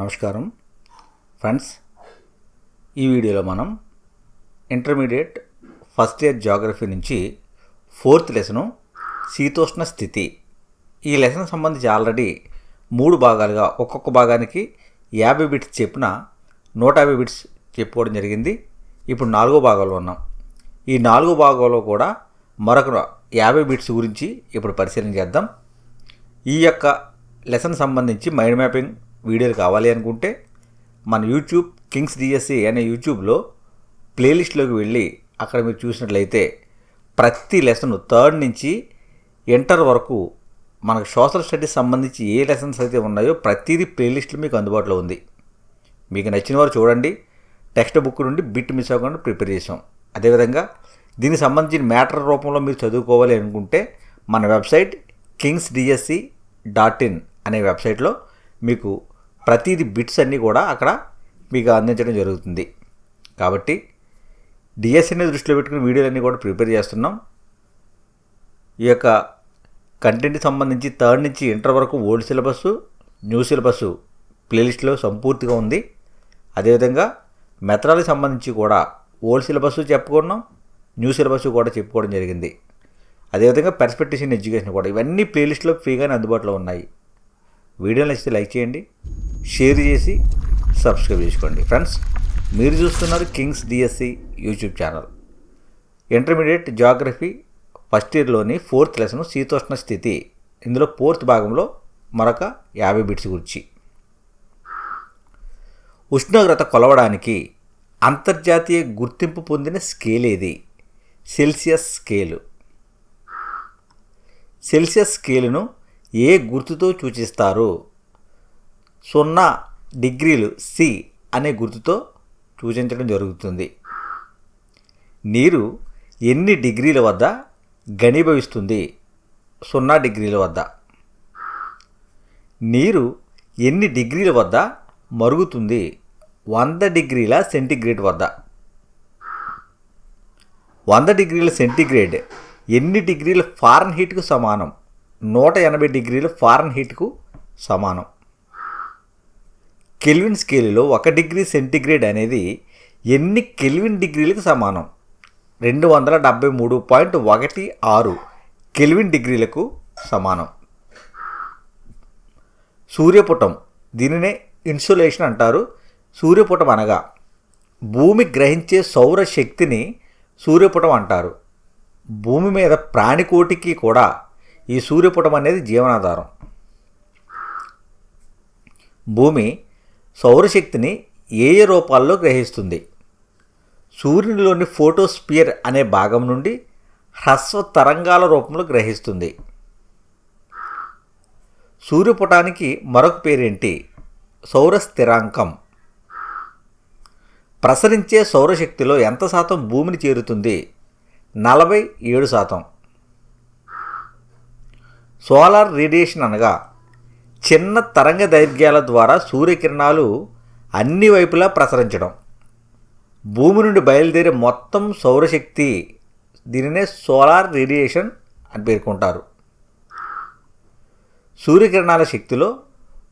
నమస్కారం. ఫ్రెండ్స్ ఈ వీడియోలో మనం ఇంటర్మీడియట్ ఫస్ట్ ఇయర్ జాగ్రఫీ నుంచి ఫోర్త్ లెసను శీతోష్ణ స్థితి. ఈ లెసన్ సంబంధించి ఆల్రెడీ మూడు భాగాలుగా ఒక్కొక్క భాగానికి యాభై బిట్స్ చెప్పిన నూట యాభై బిట్స్ చెప్పుకోవడం జరిగింది. ఇప్పుడు నాలుగో భాగంలో ఉన్నాం. ఈ నాలుగో భాగంలో కూడా మరొక యాభై బిట్స్ గురించి ఇప్పుడు పరిశీలన చేద్దాం. ఈ యొక్క లెసన్ సంబంధించి మైండ్ మ్యాపింగ్ వీడియోలు కావాలి అనుకుంటే మన యూట్యూబ్ కింగ్స్ డిఎస్సి అనే యూట్యూబ్లో ప్లేలిస్ట్లోకి వెళ్ళి అక్కడ మీరు చూసినట్లయితే ప్రతి లెసన్ థర్డ్ నుంచి ఇంటర్ వరకు మనకు సోషల్ స్టడీస్ సంబంధించి ఏ లెసన్స్ అయితే ఉన్నాయో ప్రతిదీ ప్లేలిస్ట్లో మీకు అందుబాటులో ఉంది. మీకు నచ్చిన వారు చూడండి. టెక్స్ట్ బుక్ నుండి బిట్ మిస్ అవ్వకుండా ప్రిపేర్ చేసాం. అదేవిధంగా దీనికి సంబంధించిన మ్యాటర్ రూపంలో మీరు చదువుకోవాలి అనుకుంటే మన website Kings DSC dot in అనే వెబ్సైట్లో మీకు ప్రతిది బిట్స్ అన్నీ కూడా అక్కడ మీకు అందించడం జరుగుతుంది. కాబట్టి డిఎస్ఎన్ఏ దృష్టిలో పెట్టుకుని వీడియోలన్నీ కూడా ప్రిపేర్ చేస్తున్నాం. ఈ యొక్క కంటెంట్ సంబంధించి థర్డ్ నుంచి ఇంటర్ వరకు ఓల్డ్ సిలబస్ న్యూ సిలబస్ ప్లేలిస్ట్లో సంపూర్తిగా ఉంది. అదేవిధంగా మెథడాలజీ సంబంధించి కూడా ఓల్డ్ సిలబస్ చెప్పుకున్నాం న్యూ సిలబస్ కూడా చెప్పుకోవడం జరిగింది. అదేవిధంగా పర్స్పెక్టేషన్ ఎడ్యుకేషన్ కూడా ఇవన్నీ ప్లేలిస్ట్లో ఫ్రీగానే అందుబాటులో ఉన్నాయి. వీడియో నచ్చితే లైక్ చేయండి. షేర్ చేసి సబ్స్క్రైబ్ చేసుకోండి. ఫ్రెండ్స్ మీరు చూస్తున్నారు Kings DSC YouTube channel. Intermediate geography first ఇయర్లోని fourth lesson శీతోష్ణ స్థితి. ఇందులో ఫోర్త్ భాగంలో మరొక యాభై బిట్స్ గురించి. ఉష్ణోగ్రత కొలవడానికి అంతర్జాతీయ గుర్తింపు పొందిన స్కేల్ ఏది? Celsius scale. సెల్సియస్ స్కేలును ఏ గుర్తుతో సూచిస్తారు? సున్నా డిగ్రీలు సి అనే గుర్తుతో సూచించడం జరుగుతుంది. నీరు ఎన్ని డిగ్రీల వద్ద ఘనీభవిస్తుంది? సున్నా డిగ్రీల వద్ద. నీరు ఎన్ని డిగ్రీల వద్ద మరుగుతుంది? వంద డిగ్రీల సెంటీగ్రేడ్ వద్ద. వంద డిగ్రీల సెంటీగ్రేడ్ ఎన్ని డిగ్రీల ఫారెన్ హీట్కు సమానం? నూట ఎనభై డిగ్రీల ఫారెన్ హీట్కు సమానం. కెల్విన్ స్కేల్లో ఒక డిగ్రీ సెంటీగ్రేడ్ అనేది ఎన్ని కెల్విన్ డిగ్రీలకు సమానం? రెండు వందల డెబ్బై మూడు పాయింట్ ఒకటి ఆరు కెల్విన్ డిగ్రీలకు సమానం. సూర్యపుటం దీనినే ఇన్సులేషన్ అంటారు. సూర్యపుటం అనగా భూమి గ్రహించే సౌర శక్తిని సూర్యపుటం అంటారు. భూమి మీద ప్రాణికోటికి కూడా ఈ సూర్యపుటం అనేది జీవనాధారం. భూమి సౌరశక్తిని ఏ ఏ రూపాల్లో గ్రహిస్తుంది? సూర్యునిలోని ఫోటోస్పియర్ అనే భాగం నుండి హ్రస్వ తరంగాల రూపంలో గ్రహిస్తుంది. సూర్యపుటానికి మరొక పేరేంటి? సౌర స్థిరాంకం ప్రసరించే సౌరశక్తిలో ఎంత శాతం భూమిని చేరుతుంది? నలభై ఏడు శాతం. సోలార్ రేడియేషన్ అనగా చిన్న తరంగ దైర్ఘ్యాల ద్వారా సూర్యకిరణాలు అన్ని వైపులా ప్రసరించడం. భూమి నుండి బయలుదేరే మొత్తం సౌరశక్తి దీనినే సోలార్ రేడియేషన్ అని పేర్కొంటారు. సూర్యకిరణాల శక్తిలో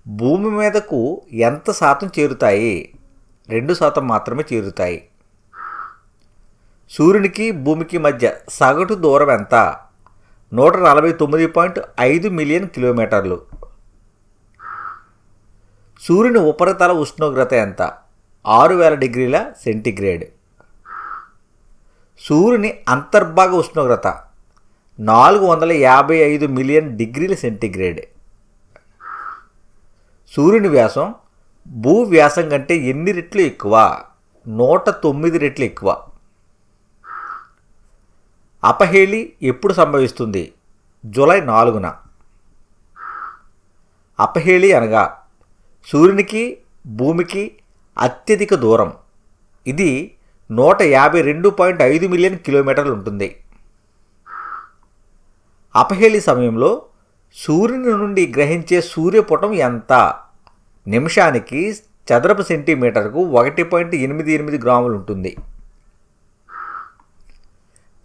భూమి మీదకు ఎంత శాతం చేరుతాయి? రెండు శాతం మాత్రమే చేరుతాయి. సూర్యునికి భూమికి మధ్య సగటు దూరం ఎంత? నూట నలభై తొమ్మిది పాయింట్ ఐదు మిలియన్ కిలోమీటర్లు. సూర్యుని ఉపరితల ఉష్ణోగ్రత ఎంత? ఆరు వేల డిగ్రీల సెంటీగ్రేడ్. సూర్యుని అంతర్భాగ ఉష్ణోగ్రత నాలుగు వందల యాభై ఐదు మిలియన్ డిగ్రీల సెంటీగ్రేడ్. సూర్యుని వ్యాసం భూ వ్యాసం కంటే ఎన్ని రెట్లు ఎక్కువ? నూట తొమ్మిది రెట్లు ఎక్కువ. అపహేళి ఎప్పుడు సంభవిస్తుంది? జూలై నాలుగున. అపహేళి అనగా సూర్యునికి భూమికి అత్యధిక దూరం. ఇది నూట యాభై రెండు పాయింట్ ఐదు మిలియన్ కిలోమీటర్లు ఉంటుంది. అపహేళి సమయంలో సూర్యుని నుండి గ్రహించే సూర్యపుటం ఎంత? నిమిషానికి చదరపు సెంటీమీటర్కు ఒకటి పాయింట్ ఎనిమిది ఎనిమిది గ్రాములు ఉంటుంది.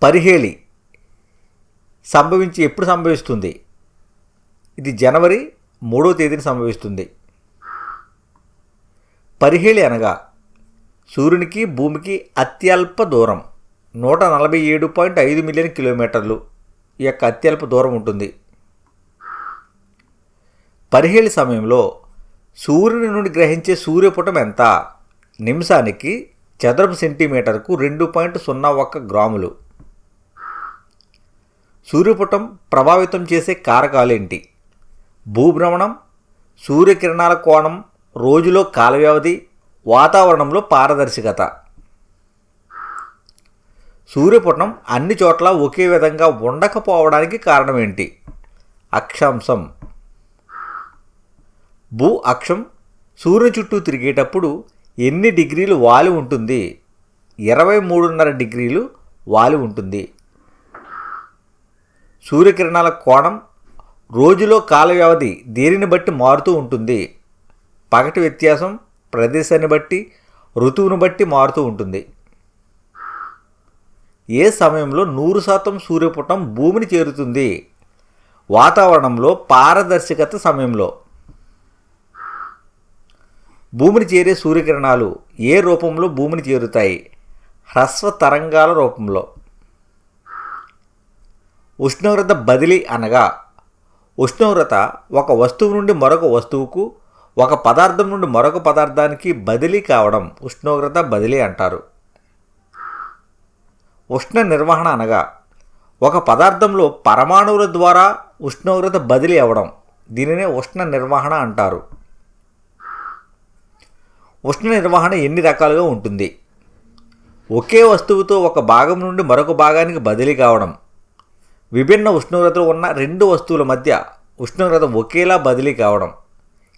పరిహేళి సంభవించి ఎప్పుడు సంభవిస్తుంది? ఇది జనవరి మూడో తేదీన సంభవిస్తుంది. పరిహేళి అనగా సూర్యునికి భూమికి అత్యల్ప దూరం నూట నలభై ఏడు పాయింట్ ఐదు మిలియన్ కిలోమీటర్లు ఈ యొక్క అత్యల్ప దూరం ఉంటుంది. పరిహేళి సమయంలో సూర్యుని నుండి గ్రహించే సూర్యపుటం ఎంత? నిమిషానికి చదరపు సెంటీమీటర్కు రెండు పాయింట్ సున్నా ఒక్క గ్రాములు. సూర్యపుటం ప్రభావితం చేసే కారకాలేంటి భూభ్రమణం సూర్యకిరణాల కోణం రోజులో కాల వ్యవధి వాతావరణంలో పారదర్శకత. సూర్యపుటం అన్ని చోట్ల ఒకే విధంగా ఉండకపోవడానికి కారణం ఏంటి అక్షాంశం. భూ అక్షం సూర్యుని చుట్టూ తిరిగేటప్పుడు ఎన్ని డిగ్రీలు వాలి ఉంటుంది? ఇరవై మూడున్నర డిగ్రీలు వాలి ఉంటుంది. సూర్యకిరణాల కోణం రోజులో కాల వ్యవధి దేనిని బట్టి మారుతూ ఉంటుంది? పగటి వ్యత్యాసం ప్రదేశాన్ని బట్టి ఋతువును బట్టి మారుతూ ఉంటుంది. ఏ సమయంలో నూరు శాతం సూర్యపుటం భూమిని చేరుతుంది? వాతావరణంలో పారదర్శకత సమయంలో. భూమిని చేరే సూర్యకిరణాలు ఏ రూపంలో భూమిని చేరుతాయి? హ్రస్వ తరంగాల రూపంలో. ఉష్ణోగ్రత బదిలీ అనగా ఉష్ణోగ్రత ఒక వస్తువు నుండి మరొక వస్తువుకు ఒక పదార్థం నుండి మరొక పదార్థానికి బదిలీ కావడం ఉష్ణోగ్రత బదిలీ అంటారు. ఉష్ణ నిర్వహణ అనగా ఒక పదార్థంలో పరమాణువుల ద్వారా ఉష్ణోగ్రత బదిలీ అవ్వడం. దీనినే ఉష్ణ నిర్వహణ అంటారు. ఉష్ణ నిర్వహణ ఎన్ని రకాలుగా ఉంటుంది? ఒకే వస్తువుతో ఒక భాగం నుండి మరొక భాగానికి బదిలీ కావడం. విభిన్న ఉష్ణోగ్రతలు ఉన్న రెండు వస్తువుల మధ్య ఉష్ణోగ్రత ఒకేలా బదిలీ కావడం.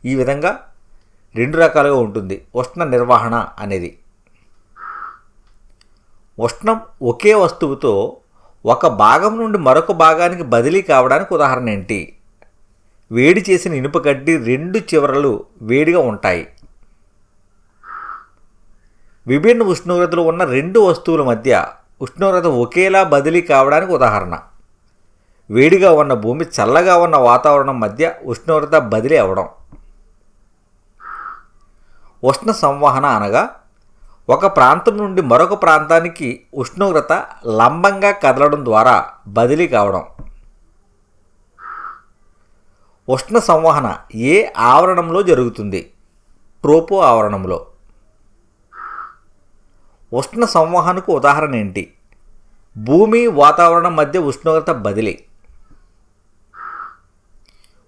ఈ విధంగా రెండు రకాలుగా ఉంటుంది. ఉష్ణ నిర్వహణ అనేది. ఉష్ణం ఒకే వస్తువుతో ఒక భాగం నుండి మరొక భాగానికి బదిలీ కావడానికి ఉదాహరణ ఏంటి? వేడి చేసిన ఇనుప గడ్డి రెండు చివరలు వేడిగా ఉంటాయి. విభిన్న ఉష్ణోగ్రతలు ఉన్న రెండు వస్తువుల మధ్య ఉష్ణోగ్రత ఒకేలా బదిలీ కావడానికి ఉదాహరణ. వేడిగా ఉన్న భూమి చల్లగా ఉన్న వాతావరణం మధ్య ఉష్ణోగ్రత బదిలీ అవ్వడం ఉష్ణ సంవహన అనగా ఒక ప్రాంతం నుండి మరొక ప్రాంతానికి ఉష్ణోగ్రత లంబంగా కదలడం ద్వారా బదిలీ కావడం. ఉష్ణ సంవహన ఏ ఆవరణంలో జరుగుతుంది? ట్రోపో ఆవరణంలో. ఉష్ణ సంవహనకు ఉదాహరణ ఏంటి? భూమి వాతావరణం మధ్య ఉష్ణోగ్రత బదిలీ.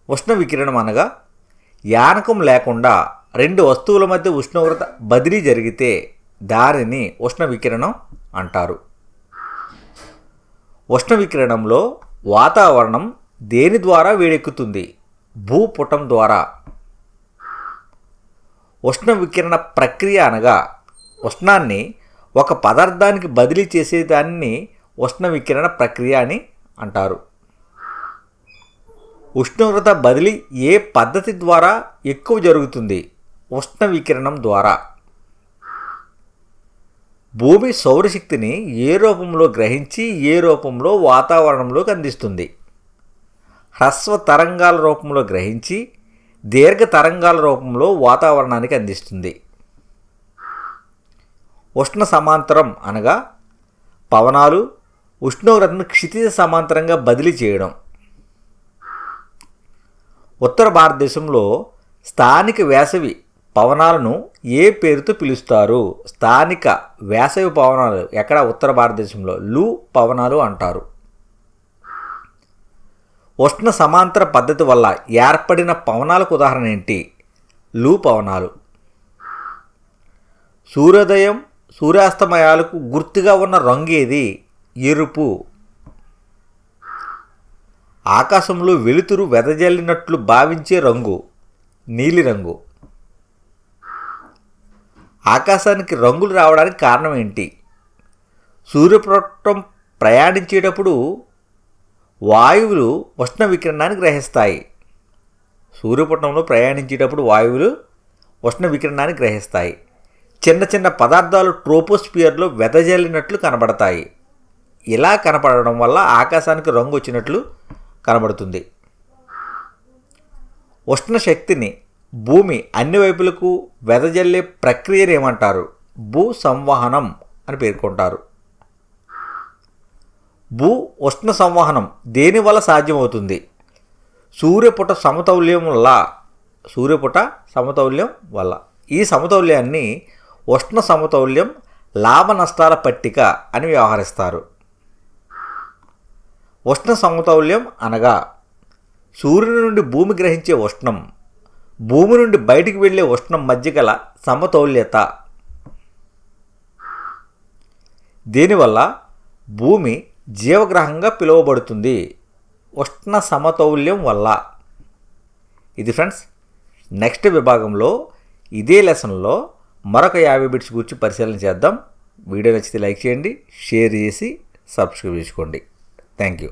ఉష్ణ వికిరణం అనగా యానకం లేకుండా రెండు వస్తువుల మధ్య ఉష్ణోగ్రత బదిలీ జరిగితే దానిని ఉష్ణ వికిరణం అంటారు. ఉష్ణ వికిరణంలో వాతావరణం దేని ద్వారా వేడెక్కుతుంది? భూపుటం ద్వారా. ఉష్ణ వికిరణ ప్రక్రియ అనగా ఉష్ణాన్ని ఒక పదార్థానికి బదిలీ చేసేదాన్ని ఉష్ణ వికిరణ ప్రక్రియ అని అంటారు. ఉష్ణోగ్రత బదిలీ ఏ పద్ధతి ద్వారా ఎక్కువ జరుగుతుంది? ఉష్ణ వికిరణం ద్వారా. భూమి సౌరశక్తిని ఏ రూపంలో గ్రహించి ఏ రూపంలో వాతావరణంలోకి అందిస్తుంది? హ్రస్వ తరంగాల రూపంలో గ్రహించి దీర్ఘ తరంగాల రూపంలో వాతావరణానికి అందిస్తుంది. ఉష్ణ సమాంతరం అనగా పవనాలు ఉష్ణోగ్రతను క్షితిజ సమాంతరంగా బదిలీ చేయడం. ఉత్తర భారతదేశంలో స్థానిక వేసవి పవనాలను ఏ పేరుతో పిలుస్తారు? స్థానిక వేసవి పవనాలు ఎక్కడ? ఉత్తర భారతదేశంలో లూ పవనాలు అంటారు. ఉష్ణ సమాంతర పద్ధతి వల్ల ఏర్పడిన పవనాలకు ఉదాహరణ ఏంటి? లూ పవనాలు. సూర్యోదయం సూర్యాస్తమయాలకు గుర్తుగా ఉన్న రంగు ఏది? ఎరుపు. ఆకాశంలో వెలుతురు వెదజల్లినట్లు భావించే రంగు నీలిరంగు. ఆకాశానికి రంగులు రావడానికి కారణం ఏంటి? సూర్యపుటం ప్రయాణించేటప్పుడు వాయువులు ఉష్ణ వికిరణాన్ని గ్రహిస్తాయి. సూర్యపుటంలో ప్రయాణించేటప్పుడు వాయువులు ఉష్ణ వికిరణాన్ని గ్రహిస్తాయి. చిన్న చిన్న పదార్థాలు ట్రోపోస్పియర్లో వెదజల్లినట్లు కనబడతాయి. ఇలా కనపడడం వల్ల ఆకాశానికి రంగు వచ్చినట్లు కనబడుతుంది. ఉష్ణ శక్తిని భూమి అన్ని వైపులకు వెదజల్లే ప్రక్రియను ఏమంటారు? భూ సంవహనం అని పేర్కొంటారు. భూ ఉష్ణ సంవహనం దేనివల్ల సాధ్యమవుతుంది? సూర్యపుట సమతౌల్యం వల్ల. సూర్యపుట సమతౌల్యం వల్ల. ఈ సమతౌల్యాన్ని ఉష్ణ సమతౌల్యం లాభ నష్టాల పట్టిక అని వ్యవహరిస్తారు. ఉష్ణ సమతౌల్యం అనగా సూర్యుని నుండి భూమి గ్రహించే ఉష్ణం. భూమి నుండి బయటికి వెళ్ళే ఉష్ణం మధ్య గల సమతౌల్యత. దీనివల్ల భూమి జీవగ్రహంగా పిలువబడుతుంది ఉష్ణ సమతౌల్యం వల్ల. ఇది ఫ్రెండ్స్ నెక్స్ట్ విభాగంలో ఇదే లెసన్లో మరొక యాభై బిట్స్ గురించి పరిశీలన చేద్దాం. వీడియో నచ్చితే లైక్ చేయండి షేర్ చేసి సబ్స్క్రైబ్ చేసుకోండి. Thank you